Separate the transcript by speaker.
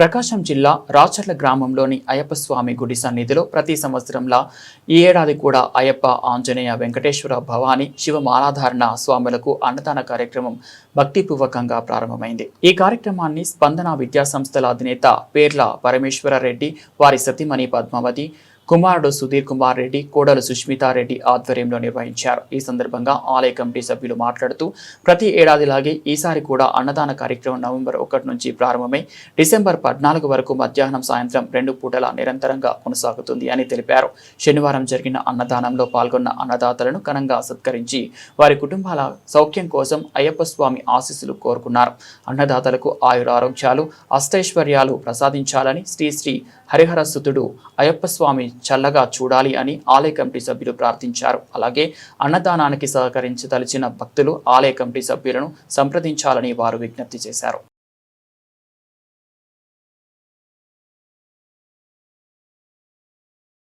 Speaker 1: ప్రకాశం జిల్లా రాచర్ల గ్రామంలోని అయ్యప్ప స్వామి గుడి సన్నిధిలో ప్రతి సంవత్సరంలా ఈ ఏడాది కూడా అయ్యప్ప ఆంజనేయ వెంకటేశ్వర భవాని శివ మాలాధారణ స్వాములకు అన్నదాన కార్యక్రమం భక్తిపూర్వకంగా ప్రారంభమైంది. ఈ కార్యక్రమాన్ని స్పందన విద్యా సంస్థల అధినేత పేర్ల పరమేశ్వర రెడ్డి వారి సతీమణి పద్మావతి కుమారుడు సుధీర్ కుమార్ రెడ్డి కోడలు సుష్మితారెడ్డి ఆధ్వర్యంలో నిర్వహించారు. ఈ సందర్భంగా ఆలయ కమిటీ సభ్యులు మాట్లాడుతూ ప్రతి ఏడాదిలాగే ఈసారి కూడా అన్నదాన కార్యక్రమం నవంబర్ ఒకటి నుంచి ప్రారంభమై డిసెంబర్ పద్నాలుగు వరకు మధ్యాహ్నం సాయంత్రం రెండు పూటల నిరంతరంగా కొనసాగుతుంది అని తెలిపారు. శనివారం జరిగిన అన్నదానంలో పాల్గొన్న అన్నదాతలను ఘనంగా సత్కరించి వారి కుటుంబాల సౌఖ్యం కోసం అయ్యప్ప స్వామి ఆశీస్సులు కోరుకున్నారు. అన్నదాతలకు ఆయురారోగ్యాలు అష్టైశ్వర్యాలు ప్రసాదించాలని శ్రీ శ్రీ హరిహర సుతుడు అయ్యప్ప స్వామి చల్లగా చూడాలి అని ఆలయ కమిటీ సభ్యులు ప్రార్థించారు. అలాగే అన్నదానానికి సహకరించదలిచిన భక్తులు ఆలయ కమిటీ సభ్యులను సంప్రదించాలని వారు విజ్ఞప్తి చేశారు.